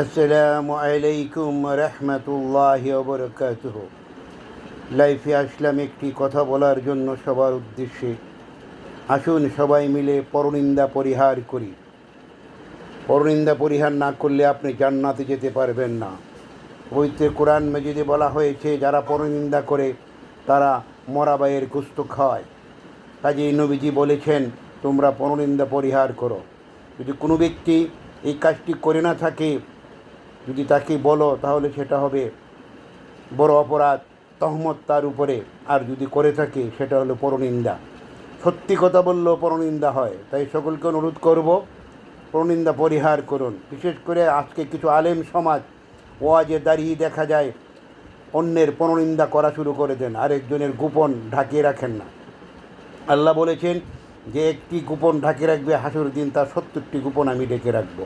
আসসালামু আলাইকুম রহমতুল্লাহ বরকাতুহ। লাইফে আসলাম একটি কথা বলার জন্য সবার উদ্দেশ্যে। আসুন সবাই মিলে পরনিন্দা পরিহার করি। পরনিন্দা পরিহার না করলে আপনি জান্নাতে যেতে পারবেন না। পবিত্র কোরআন মেজিদে বলা হয়েছে, যারা পরনিন্দা করে, তারা মরাবাইয়ের কুস্ত খায়। কাজেই নবীজি বলেছেন, তোমরা পরনিন্দা পরিহার করো। যদি কোনো ব্যক্তি এই কাজটি করে না থাকে যদি তাকে বলো তাহলে সেটা হবে বড় অপরাধ, তহমত তার উপরে। আর যদি করে থাকে, সেটা হলো পরনিন্দা। সত্যি কথা বললেও পরনিন্দা হয়। তাই সকলকে অনুরোধ করব, পরনিন্দা পরিহার করুন। বিশেষ করে আজকে কিছু আলেম সমাজ, ওয়াজে দাঁড়িয়ে দেখা যায়, অন্যের পরনিন্দা করা শুরু করে দেন। আরেকজনের গোপন ঢাকিয়ে রাখেন না। আল্লাহ বলেছেন, যে একটি গোপন ঢাকিয়ে রাখবে হাসুর দিন, তার সত্তরটি গোপন আমি ডেকে রাখব।